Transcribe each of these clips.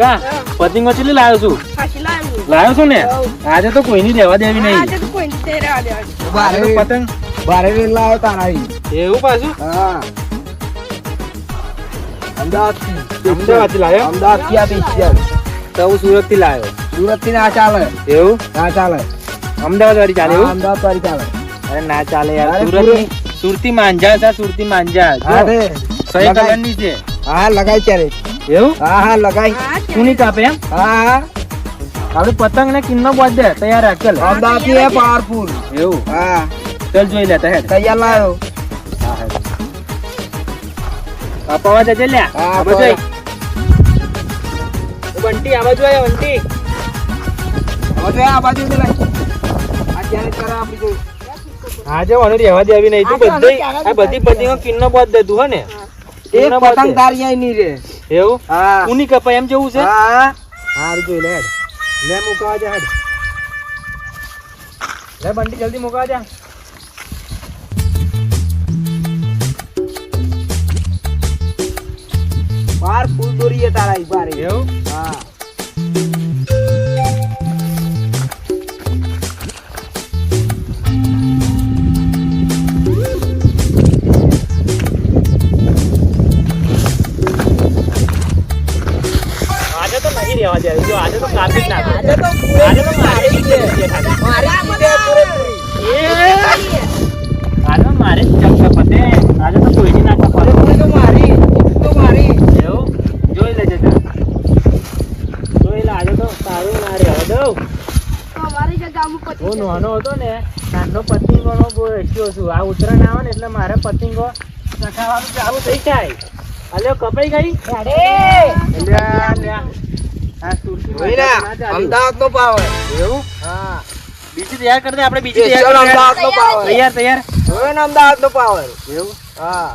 કાકા? પતંગો કેટલી લાવ્યો છું. લાવ્યું. છું ને? આજે તો કોઈની દેવા દેવી નહીં. પતંગ. બારે વેલ લાવ્યો તારા એવું પાછું? હા. લાવ્યો. તો હું સુરતથી લાવ્યો સુરતથી ના ચાલે. એવું? ના ચાલે. અમદાવાદ વાળી ચાલે એવું? અમદાવાદ વાળી ચાલે. અરે ના ચાલે યાર. સુરત સુરતી માંજા છે સુરતી માંજા. જો, હા સહી લગાય. કલરની છે. હા લગાય ત્યારે. એવું? હા હા લગાય. હા, કોની કાપે એમ? હા. આપડે પતંગ ને કિન્નો બધે તૈયાર રાખ ચલ. અમદાવાદથી એ પાવરફુલ એવું? હા. ચલ જોઈ લેતા હેડ તૈયાર લાવ્યો અપાવા જજે લે હા, આ બાજુ બંટી આ બાજુ આય બંટી. આ બાજુ લાય આ ત્યારે તારા આપણી જોઈ. આજે મને રહેવા દેવી નહીં. તું બધી આ બધી પતંગો કિન્નો બધ દે તું હે ને? એક પતંગ. તારી નહીં રે. એવું? હા. ઉની કપાય એમ જેવું છે? હા. હાર જોઈ લે. લે મુકવા જા હેડ. લે બંડી જલ્દી મુકવા જા. બાર ફૂલ દોરી તારા બારે. એવું? હા. આ આવે ને એટલે મારે પતંગો ચખાવાનું ચાલુ થઈ જાય. અલ્યો કપાઈ ગઈ. અમદાવાદ નો પાવર એવું? હા. બીજી તૈયાર કરી દે આપણે બીજી તૈયાર અમદાવાદ નો પાવર તૈયાર તૈયાર. હવે ને અમદાવાદ નો પાવર એવું? હા.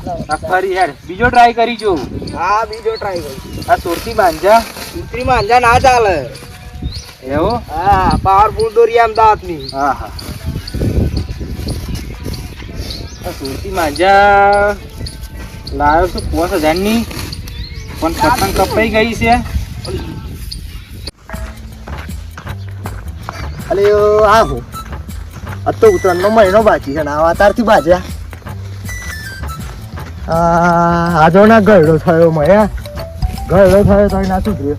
ફરી યાર. બીજો ટ્રાય કરી જો હા બીજો ટ્રાય કરી. આ સુરતી માંજા. સુરતી માંજા ના ચાલે. એવું? હા પાવરફુલ દોરી અમદાવાદની હા હા. સુરતી માજા. લાવ્યો છું પાંચ હજારની પણ પતંગ કપાઈ ગઈ છે. અલે આ હું? તો ઉત્તરાયણ નો મહિનો બાકી છે ને આ વાતારથી બાજ્યા. આ આજો ના ગયડો થયો મયા ગયડો થયો તો ના સુધર્યો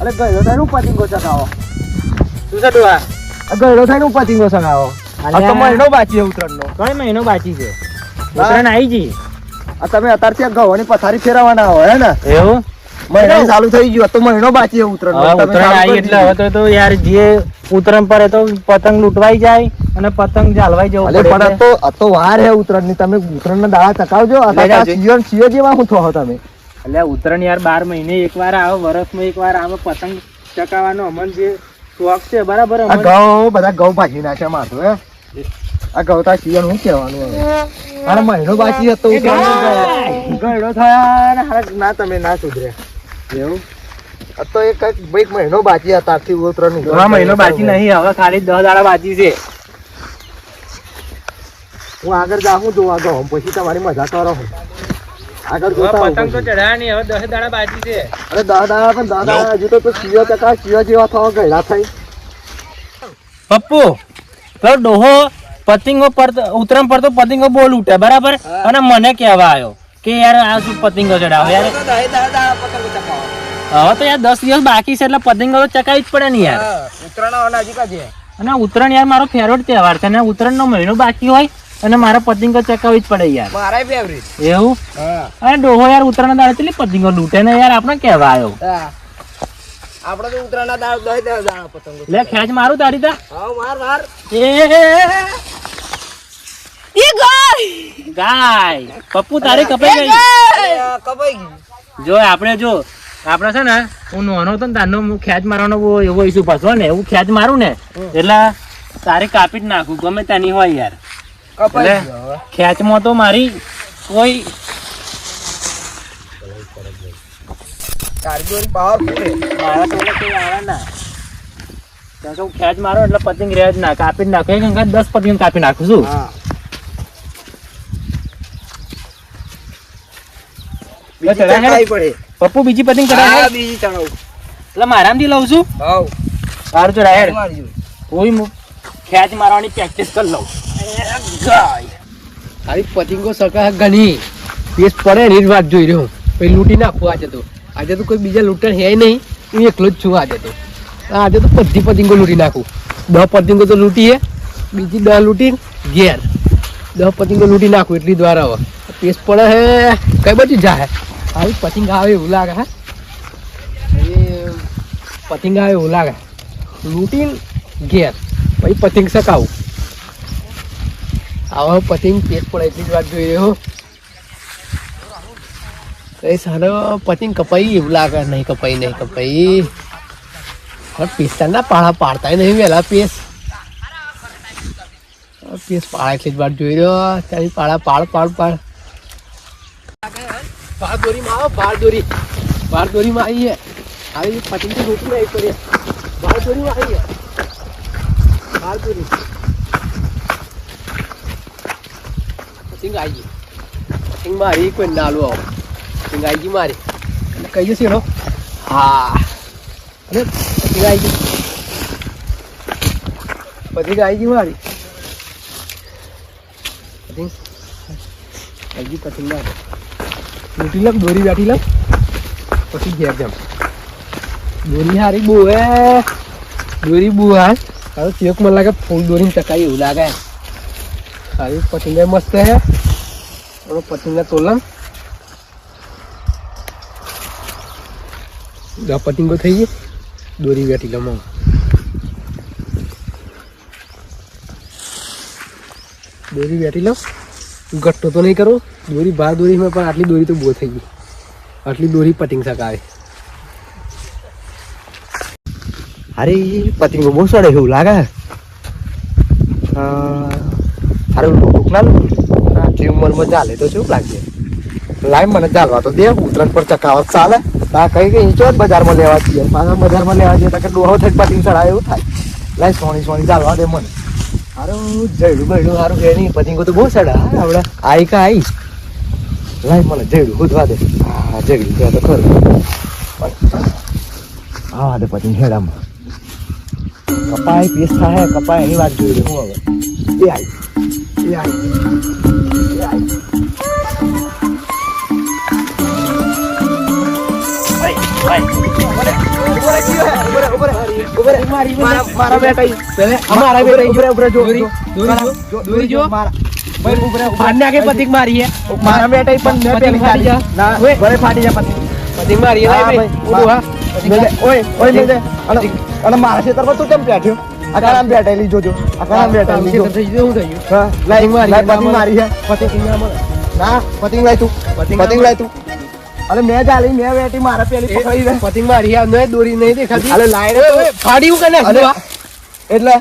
અરે ગયડો થઈને ને પતિંગો ચગાવો શું છે ડોહા આ? ગયડો થઈને હું પતિંગો ચગાવો તો મહિનો બાકી છે કઈ મહિનો બાકી છે? ઉત્તરાયણ આવી ગઈ. આ તમે અત્યારથી ઘઉંની પથારી ફેરવવાના હોય હે ને? એવું? મહિનો ચાલુ થઈ ગયો તો મહિનો બાકી છે ઉત્તરાયણ ઉત્તરાયણ આવી એટલે હવે તો- તો યાર જે ઉત્તરાયણ પર તો પતંગ લૂંટવાઈ જાય અને પતંગ જાળવાઈ જવું પડે પણ તો આ તો વાર હે ઉત્તરાયણની તમે ઉત્તરાયણ ના દાડા ચકાવજો. આ જેવા હું થો તમે. એટલે ઉત્તરાયણ યાર બાર મહિને એકવાર આવે વર્ષમાં એકવાર આવે પતંગ ચકાવવાનો અમન જે શોખ છે બરાબર? ઘઉં બધા ઘઉં ભાજી નાખ્યા માથું હે? આ ઘઉં તા હું કહેવાનું હવે. મહિનો બાકી હતો ગયડો થયા ને હારા ના તમે ના સુધરે. એવું? તો એક એક ભાઈ મહિનો બાકી હતા તારથી ઉત્તરાયણનું મહિનો બાકી નહીં હવે ખાલી દસ દાડા બાકી છે. હું આગળ જાઉં જોવા ઘઉં પછી તમારી મજા કરો આગળ જોતા પતંગ તો. ચઢાયા નહીં હવે દસ દાડા બાકી છે. અરે દાદા પણ દાદા હજુ તો તો સિયો ચકા સિયો જેવા થવા ગયડા થઈ. પપ્પુ ડોહો પતંગો પર ઉતરમ પર તો પતંગો બહુ લૂંટે બરાબર? અને મને કહેવા આવ્યો કે યાર આ શું પતંગો ચડાવો? યાર હવે તો યાર દસ દિવસ બાકી છે એટલે પતંગો તો ચકાવી જ પડે ને યાર. ઉત્તરાયણ નજીક જ અને ઉત્તરાયણ યાર મારો ફેવરેટ તહેવાર છે અને ઉત્તરાયણનો મહિનો બાકી હોય અને મારે પતંગો ચકાવી જ પડે યાર. મારા ફેવરેટ એવું? અને ડોહો યાર ઉત્તરાયણ દાડે કેટલી પતંગો લૂટે ને યાર આપણે કહેવા આવ્યો. આપણે તો ઉત્તરાયણ દાળ દહી દે દાણા પતંગો લે ખેંચ મારું તારી તા હા માર માર. એ ગાય! પપ્પુ તારી કપાઈ ગઈ. કપાઈ ગઈ. જો આપણે જો આપણે છે ને હું નાનો હતો ને તારનો હું ખેંચ મારવાનો બહુ એવો ઈસુ પાછો ને હું ખેંચ મારું ને એટલે તારે કાપી જ નાખું ગમે ત્યાંની હોય યાર. કપાઈ એટલે- ખેંચમાં તો મારી કોઈ મારા એટલે કોઈ આવે ના. કારણ કે ખેંચ મારો એટલે પતંગ રહે જ ના કાપી નાખું. એક અંગાત દસ પતંગ કાપી નાખું છું. પપ્પુ બીજી પતંગ ચડાવે બીજી ચડાવું એટલે મારામાંથી લઉં છું? હાઉ. સારું ચડાય હેડ. કોઈ ખેંચ મારવાની પ્રેક્ટિસ કરી લઉં. તારી પતિંગો સરકાર ઘણી. પેસ પડે ને એ વાત જોઈ રહ્યો પછી લૂંટી નાખું આજે તો. આજે તો કોઈ બીજા લૂંટણ હે નહીં, હું એકલો જ છું આજે તો. આજે તો બધી પતિંગો લૂંટી નાખું. દસ પતિંગો તો લૂંટીએ બીજી દસ લૂંટી ઘેર. દસ પતિંગો લૂંટી નાખું એટલી દ્વારા હવે. પેસ પડે હે, કઈ બાજુ જાય આવી પતિંગ આવે એવું લાગે હે. એ પતિંગ આવે એવું લાગે. લૂંટીને ઘેર. પછી પતિંગ સકાવું. આવા પતિંગ પેટ પડે એટલી જ વાત જોઈ રહ્યો. એ સારો પતિંગ કપાઈ એવું લાગે. નહીં કપાઈ નહીં કપાઈ. પિસ્તાના પાળા પાડતા નહીં વહેલા પેસ. પેસ પાળા એટલી જ વાત જોઈ રહ્યો. ત્યાંની પાળા પાડ પાડ પાડ. બાર દોરીમાં આવો બાર દોરી બાર દોરીમાં આવીએ. આવી પતિંગ તો રોટી આવી કરીએ બાર દોરીમાં આવીએ. બાર દોરી પતિંગ આવી પતિંગ મારી કોઈ નાલું આવો પતિંગ આવી ગઈ મારી અને કઈ જશે એનો હા અરે પતિંગ આવી ગઈ પતિંગ આવી ગઈ મારી પતિંગ આવી ગઈ પતિંગ મારી લૂંટી લમ દોરી બેઠી લમ પછી ઘેર જમ દોરી હારી બહુ હે દોરી બહુ હા હવે ચેક મને લાગે ફૂલ દોરીને ચકાઈ એવું લાગે સારી પતંગા મસ્ત હે થોડો પતંગા તોલમ પતંગો થઈ ગઈ. દોરી વેટી લમ દોરી વેટી લો ગટ્ટો તો નહીં કરો. દોરી બાર દોરી મેં પણ આટલી દોરી તો બહુ થઈ ગઈ. આટલી દોરી પતિંગ સકાવે અરે, પતિંગો બહુ સડે એવું લાગે. સારું ટૂંકના આટલી ઉંમરમાં ચાલે તો શું લાગે? લાઈ મને ચાલવા તો દે, ઉતરણ પર ચકાવત ચાલે. આ કઈ કઈ ઈંચો બજારમાં લેવા જઈએ. પાછા બજારમાં લેવા જઈએ તો કે ડોહો થઈ પાટી સડા એવું થાય. લાઈ સોની સોની ચાલવા દે મને. હારું, જયડું બડું હારું કે નહીં પતિંગો તો બહુ સડા આપણે આઈ કા આઈ? લાઈ મને જયડું હોદવા દે. હા ત્યાં તો ખરું. હા, દે પતિંગ હેડામાં. કપાય, પીસ થાય, કપાય, એની વાત જોઈ હું હવે. એ આઈ. એ આઈ. એ આઈ. મારા બેટા પહેલે અમારા બે ઉભરે ઉભરે જો દોરી દોરી જો ભાઈ ઉભરે ફાડને મારી હે મારા બેટા પણ મેં પેલી ફાટી જા. ના ઓય. ફાટી જા પતિંગ પતિંગ મારી હે ભાઈ ભાઈ. ઉભું હા મેલે ઓય ઓય મેલે અને અને મારા ખેતરમાં તું કેમ બેઠ્યો આ બેઠેલી જોજો અકારામ બેઠેલી જો શું થયું હા લાઈ મારી લાઈ મારી છે પતિંગ ના ના લાય તું ના લાય તું અરે મેં ચાલી મેં વેટી મારા પેલી પકડી પતિંગ મારી આ નહીં દોરી નહીં દેખાતી. અરે લાઈન ફાડ્યું કે ના એટલે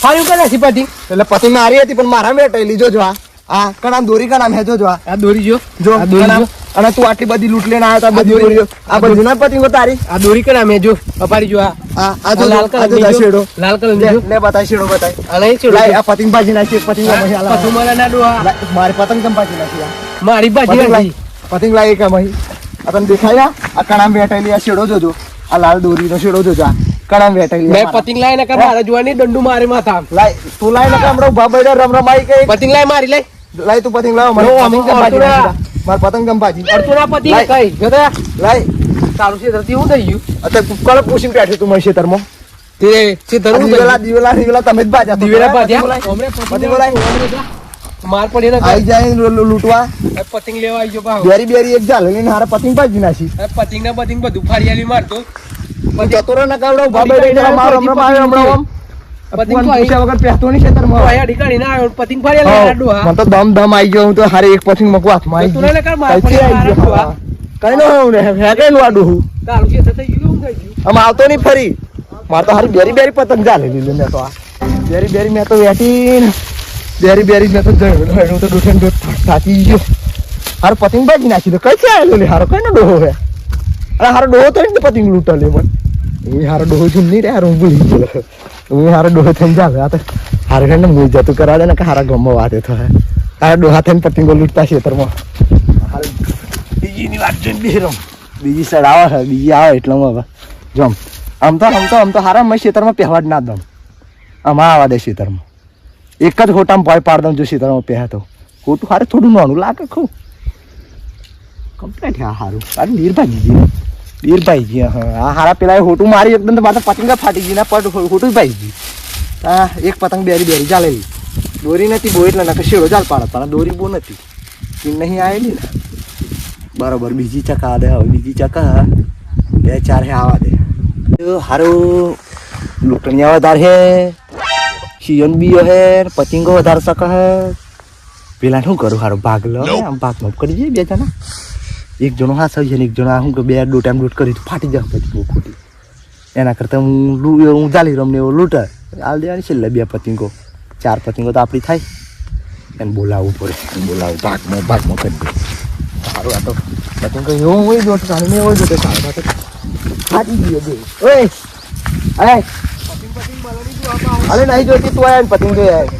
ફાડ્યું કે નથી પતિંગ એટલે પતિંગ મારી હતી પણ મારા વેટાઈ લીજો જો આ. આ કણામ દોરી કણામ હે જોજો આ. દોરી જો. જો દોરી અને તું આટલી બધી લૂંટ લઈને આવ્યો આ બધી દોરી. દોરીઓ. આ બધી ના પતિંગો તારી? આ દોરી કણા મેં જો અપારી જો આ. આ જો લાલ કલર જો શેડો. લાલ કલર જો. લે બતાય શેડો બતાય. આ શેડો. આ પતિંગ ભાજી નાખી પતિંગ મહી આલા મારા ના ડોહા મારી પતંગ કેમ ભાજી નાખી મારી પતંગ નથી લાય પતંગ લાગે કે ભાઈ? આ તને દેખાય ના? આ કણામ બેઠેલી આ શેડો જોજો. આ લાલ દોરીનો શેડો જોજો. આ કણામ બેઠેલી મેં પતિંગ લાય ને કે જોવાની દંડુ મારે માથા લાય તું લાય ને હમણાં ઊભા બેડે રમ રમાઈ કઈ. પતિંગ લાય મારી લઈ લાય તું પતંગ લાવ. મને લો, પતંગ અમુક કેમ ભાજી અડતુડા. નાખી પતંગ કેમ ભાજી અડતુના પતિંગ લાય. કઈ. જો લાય. તારું છે ધરતી હું થઈ ગયું. અત્યારે કળ પૂછીને બેઠ્યો તું મારી ખેતરમાં તે છે ધરવું દિવેલા દિવેલા દિવેલા તમે જ બાજા દિવેલા બાજા. હમણે પતિંગ લાય. માર પડી ને આઈ જાય લૂંટવા. પતિંગ લેવા આવી ગયો બેરી બેરી એક ઝાલ લઈને હારે પતંગ ભાજી નાખી. પતિંગ ને પતિંગ બધું ફાડી આલી મારતો જતો રહે ને કાવડો ઊભા બેઠા મારો હમણાં હમણાં આમ. પતિંગ ફોન તો આઈ- પૂછ્યા વગર પહેરતો નહીં ખેતરમાં. તો આયા ઢીકાણી ના આવ્યો પતિંગ ફાડી આલી હા, લાડુ હા મને તો દમ દમ આઈ ગયો હું તો હારે એક પતંગ મૂકવા હાથમાં આઈ તું ને કર માર પડી આઈ ગયો? મારા હા. કઈ નો હું ને ફેંકેલું આડું હું. તારું છે થઈ ગયું થઈ ગયું. આમ આવતો નહીં ફરી. મારે તો હારી બેરી બેરી પતંગ ચાલે લીધું મેં તો આ. બેરી બેરી મેં તો ને બેરી બેરી મેં તો હું તો દોઠે દોઠ થાકી ગયો. હારો પતંગ બાજી નાખી દો. કઈ આવેલો લે હારો કઈ નો ડોહો હે? અરે હારો ડોહો તો ને પતંગ લૂંટા લે પણ એ હારો ડોહો છું નહીં રે, હારો હું ભૂલી ગયો. હું હારો ડોહો થઈને ચાલે આ તો હારે ને મૂળ જતું કરાવે ને કે હારા ગમો વાતે હે. હારા ડોહા થઈને પતંગો લૂંટતા ખેતરમાં. બીજીની વાત જોઈને બેરમ બીજી સાઈડ આવે છે બીજી આવે એટલે હું હવે જમ આમ તો આમ તો આમ તો હારા મેં ખેતરમાં પહેવા જ ના દઉં. આમાં આવવા દે ખેતરમાં. એક જ ખોટામાં ભય પાડ દઉં જો ખેતરમાં પહેવા તો ખોટું હારે થોડું નાનું લાગે ખું કમ્પ્લેટ હા હારું. અરે નીરભાઈ જી નીરભાઈ જી હા. આ હારા પેલા ખોટું મારી, એકદમ તો મારે પતંગ ફાટી ગઈ ને પટ ખોટું ભાઈ ગઈ. હા એક પતંગ બેરી બેરી ચાલેલી. દોરી નથી બહુ એટલે નકર શેડો ચાલ પાડત પણ દોરી બહુ નથી. ટીમ નહીં આવેલી ને. બરોબર, બીજી ચકા દે, હવે બીજી ચકા. બે ચાર હે આવા દે. હારું. હારું આવા તાર હે. શિયન બી હે પતિંગો વધારે સકા હે. પેલા શું કરું હારો? ભાગ લો આમ ભાગ ભાગ કરી દઈએ બે જણા. એક જણો હા સહી એક જણો હું કે બે દો એમ લૂંટ કરી તો ફાટી જાય પછી બહુ ખોટી. એના કરતાં હું લૂ હું ચાલી રમને એવો લૂંટર હાલ દેવાની છેલ્લે બે પતિંગો. ચાર પતિંગો તો આપણી થાય. એને બોલાવવું પડે. બોલાવું ભાગમાં ભાગમાં કરી દે. સારું આ તો પતંગ એવું હોય દોટ કાઢવા તો ફાટી ગયો બે. ઓય અરે અરે નહીં જોતી તું આયા પતિંગ જોઈ આય.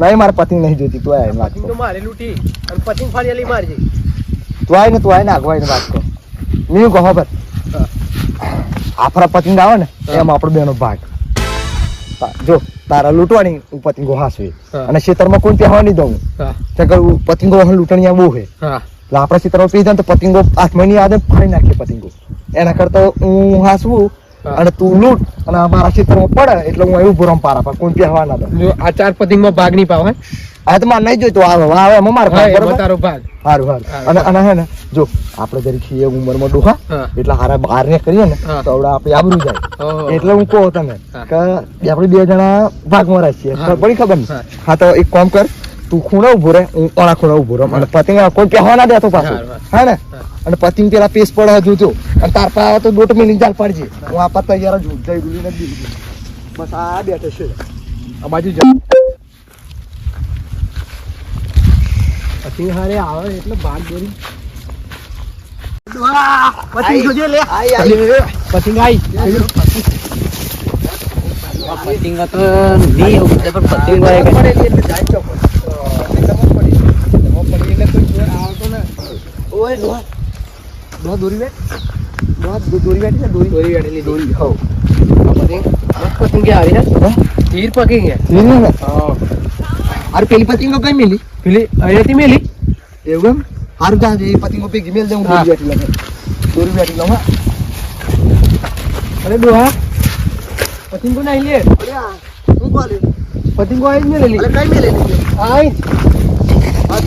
નહીં મારે પતંગ નહીં જોતી તું આયા વાત તો મારે લૂટી. અને પતિંગ ફાડી મારજે તું આય ને તું આય ને આગવાય ને વાત કર. મેં કહો પર આપણા પતિંગ આવે ને એમ આપણો બેનો ભાગ. જો તારા લૂંટવાની હું પતિંગો હાસવી હા. અને ખેતરમાં કોઈ પહેવા નહીં દઉં. હા. ત્યાં પતિંગો લૂંટણીયા બહુ છે. એટલે આપણા ખેતરમાં પી જાય તો પતિંગો આઠ મહિની આદે ફાડી નાખીએ પતિંગો એના કરતા હું હાસવું હા. અને તું લૂટ. અને મારા ખેતરમાં પડે એટલે હું એવું ભરમ પારા પર કોઈ પહેવા ના દઉં આ ચાર પતંગમાં ભાગ નહીં પાવે? આ તો મારે નહીં જોઈતું આવે આવે એમાં ભાગ તારો ભાગ. સારું સારું અને અને હે ને જો આપણે જરી છીએ ઉંમરમાં ડોહા એટલે હારા બહાર ને કરીએ ને તો આવડે આપણે આબરું જાય. એટલે હું કહું તને કે આપણે બે જણા ભાગમાં રાખીએ. પડી ખબર ને? હા. તો એક કામ કર તું ખૂણો ઊભો રહે હું ઓણા ખૂણો ઊભો રહે. અને પતંગ કોઈ કહેવા ના દેતો પાછું. હા, ને? અને પતંગ પેલા પેસ પડે હજુ જો તાર પાસે આવે તો દોટ મિલી ચાલ પડજે. હું આ પતંગ યાર જ જઈ ગુલી નથી બસ આ બેઠે છે. આ બાજુ જ. પછી હારે આવે એટલે ભાગ દોરી પછી જોજે લે? પતંગ આઈ. પતિંગ તો નહીં એવું છે પણ પતંગ હોય પડે એટલે જાય ચોક. ઓય ડોહા. ડોહા દોરી બેઠ. ડોહા દો- દોરી બેઠી છે, દોરી. દોરી બેઠેલી દોરી હઉ. આ પતંગ મસ્ત પતંગ આવી હે હે? તીર પતંગ હે તીર ને? હા અરે પેલી પતંગો કઈ મિલી પેલી અહીંયાથી મેલી એવું એમ હારું જા એ પતંગો ભેગી મેલ દે હું હા. દોરી બેઠી લઉં દોરી બેઠી લઉં હા અરે ડોહા પતંગો નહીં લે શું બોલ્યું પતંગો આવી જ મેલેલી અરે કઈ મેલેલી આઈ આ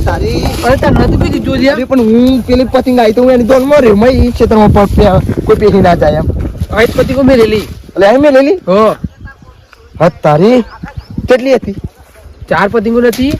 તારી અરે તાર નથી કીધું જોજે અરે પણ હું પેલી પતંગ આવી તો હું એની દોન મર્યો મેં ઈ ક્ષેત્રમાં પગ કોઈ પેહી ના જાય એમ. આઈ જ પતંગો મેલેલી એટલે અહીં મેલેલી હો. હા તારી. કેટલી હતી? ચાર પતિંગો નથી.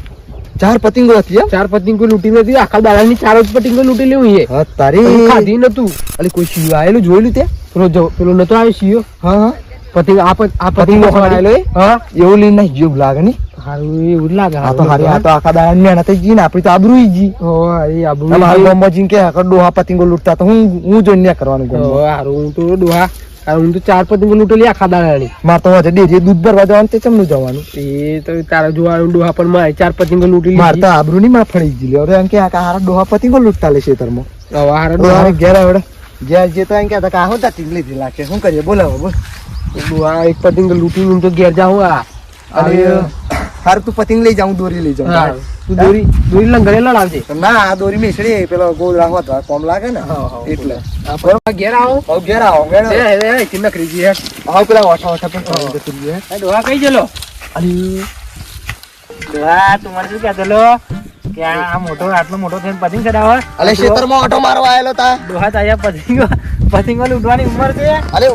ચાર પતંગો હતી ચાર પતંગો લૂંટી નથી. આખા દાડાની ચાર જ પતંગો લૂટી લેવું હા તારી. ખાધી નતું અલી કોઈ શિયો આયેલું જોયેલું તે પેલો પેલો નતો આવ્યો શિયો? હા હા. પતંગ આ પત- આ પતંગ આવેલો હા. એવું લઈને નહીં જીવ લાગે ની હારું એવું લાગે આ તો હારી આ તો આખા દાડા મહેનત જ જી ને આપણી તો આબરૂ જી હો એ આબુ આમ ગામમાં જીને કે આખા ડોહા પતંગો લૂંટતા તો હું હું જોઈને કરવાનું હારું હું તો ડોહા હું. તો ચાર પતંગો લૂંટેલી આખા દાડાની. માર તો હજુ ડેરીએ દૂધ ભરવા જવાનું તે ચમનું જવાનું? એ તો તારા જોવાનું ડોહા પણ મારે ચાર પતંગો લૂંટી મારે તો આબરૂ ની માર ફળી ગઈ હવે એમ કે આ હારા ડોહા પતિંગો લૂંટતા લે ખેતરમાં. હવે હારા ડોહા ઘેર આવડે. ઘેર જે તો એમ કે આ હું તાતી લીધી લાગે શું કરીએ? બોલાવો બોલ. ડોહા એક પતંગ લૂંટી તો ઘેર જાઉં આ અને હારું તું પતિંગ લઈ જાઉં દોરી લઈ જાઉં. તું દોરી દોરી લંગડે લડાવજે. ના આ દોરી મેસડી પેલો ગોળ હોત કોમ લાગે ને. એટલે. ઘેર આવો. હવે ઘેર આવો ઘેર ચિન્ન ખરીદી હે આવો પેલા ઓઠા ઓઠા પણ કરી જતું રહ્યું હે. ડોહા કઈ જલો અલી, ડોહા તું મને શું કહેતો કે આ મોટો આટલો મોટો થઈને પતિંગ ચડાવે. અલે ખેતરમાં ઓટો મારવા આયેલો તા. ડોહા તો અહીંયા પતંગ ઉડવાની ઉંમર છે. અલે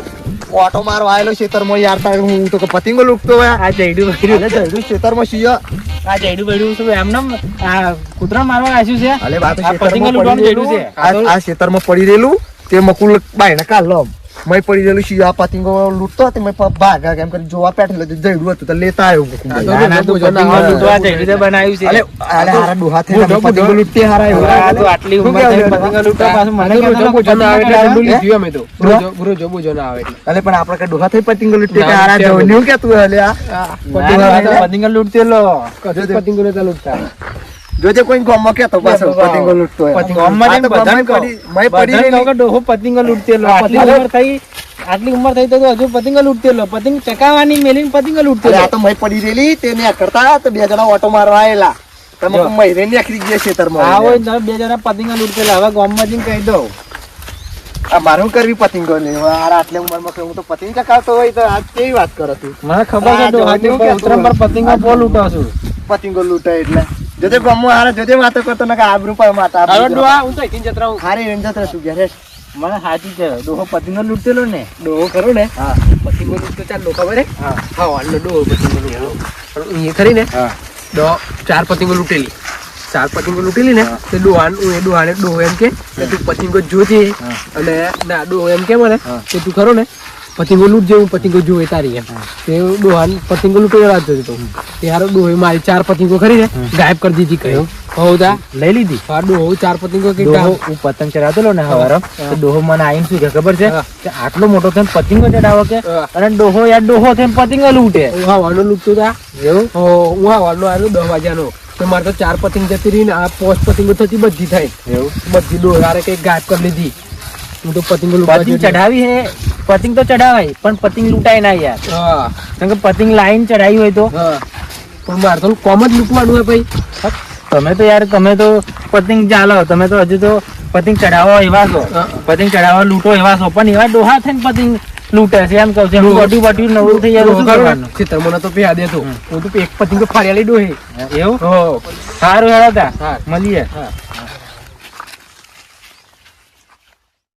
ઓટો મારવા આવેલો ખેતરમાં યાર તાર હું તો પતંગો લૂંટતો હોય. આ જયડું અલે બૈડું જયડું ખેતરમાં શિયા. આ જયડું બૈડું શું નામ આ કૂતરા મારવા આવ્યું છે? અલે બાપ પતિંગો લૂંટવાનું જયડું છે. આ ખેતરમાં પડી રહેલું. તે મકુલ બાયણે કાઢ લો મય પડી ગયેલું શિયા પતિંગો લૂંટતો હતો મેં પ- ભાગા કેમ કરી જોવા પેઠેલો તો જયડું હતું તો લેતા આવ્યો આ. ના, ના, બનાવ્યું છે અરે અલે હારા ડોહા મોઢો, પતંગો મોઢો. હારા એવા. આ તો આટલી ઉંમર? પતંગો લૂંટવા પાછું મને મને જો ભોજન આવે એટલે પતંગ જીવ અમે તો રોજો રોજો ના આવે એટલે પણ આપણે કે ડોહા થઈ પતિંગો લૂંટતે કે હારા જો ન્યુ કે તું અલે આ આ ના, ના, આ તો પતંગો લૂંટતેલો કશું પતંગો લૂંટતા જોજે કોઈ ગામમાં કેતો પાછો. પતંગો લૂંટતો. પતંગ ગામમાં બધાને પડી- મય પડી રહેલી. ડોહો પતંગો લૂંટેલો આટલી ઉમર થઈ આટલી ઉંમર થઈ તો હજુ પતંગ લૂંટેલો પતંગ ચકાવાની મેલીને પતંગ અરે આ તો મય પડી રહેલી તેને કરતા તો બે જણા ઓટો મારવા આયેલા. તમે જો. ને નીકળી ગયા ખેતરમાં આવો બે જણા પતંગ લૂંટેલા હવે ગામમાં જઈને કહી દઉં. આ મારે શું કરવી પતંગો ને આ આટલી ઉંમરમાં કે હું તો પતંગ ચકાવતો હોય તો આ કેવી વાત કરો તું? મને ખબર છે પતિંગો પતંગો પતંગો લૂંટાય એટલે. જોજે ગમો હારે જોતે વાતો કરતો ને કે આબરૂ પર માતા હવે ડોહા હું તો અહીંથી જતો રહું હારી રેન્જ જતો તું ઘેરે મને હાજી છે ડોહો પતિનો લૂંટેલો ને. ડોહો ખરો ને? હા. પતિંગો લૂંટતો ચાલ લોકો બરે હા. હા વાળનો ડોહો લૂંટેલો. પણ એ ખરી ને હા. ડો ચાર પતિંગો લૂંટેલી. ચાર પતિંગો લૂંટેલી ને તે ડોહાન એ ડોહાને ડોહો એમ કે તું પતિંગો જોજે. હા. અને ના ડોહો એમ કે મને હા. કે તું ખરો ને પતિંગો લૂંટજે જેવું પતિંગો જોવે તારી એમ. તે ડોહાન પતિંગો લૂંટેલો રાત હતો તે. હારો ડોહે મારી ચાર પતિંગો ખરી ને ગાયબ કરી દીધી કહ્યું હો તા. લઈ લીધી? હા ડોહો ચાર પતિંગો કે હું પતંગ ચડાવતો ને હવારો તો ડોહો મને આવીને શું ખબર છે? કે આટલો મોટો થઈને પતિંગો ચડાવો કે? અને ડોહો યાર ડોહો થઈને પતિંગો લૂંટે. હું હા વાળનો લૂંટતો તા. એવું? હો હું હા વાળનો આવ્યો દસ વાગ્યાનો. તો મારે તો ચાર પતિંગ જતી રહી ને આ પોસ્ટ પતિંગો થતી બધી થાય. એવું? બધી ડોહારે કઈ ગાયબ કરી લીધી. હું તો પતિંગો લૂંટવા પતંગ ચડાવી હે? પતંગ તો ચડાવાય પણ પતિંગ લૂંટાય ના યાર. કારણ કે પતિંગ લાઈન ચડાવી હોય તો. પણ મારે તો કોમ જ લૂંટવાનું હોય ભાઈ. તમે તો યાર તમે તો પતિંગ ચાલો. તમે તો હજુ તો પતિંગ ચડાવો એવા છો. પતિંગ ચડાવો ચડાવવા લૂંટો એવા છો. પણ એવા ડોહા થઈને પતિંગ લૂંટે છે. એમ કહું છું. બટ્યું બટ્યું નવરું થઈ જાય તો શું કરવાનું? ચિત્ર મને તો પ્યા દે તું. હું તો એક પતિંગો ફાડ્યા લઈ ડોહે. એવું? સારું હેડા તા. હા. મળીએ. હા.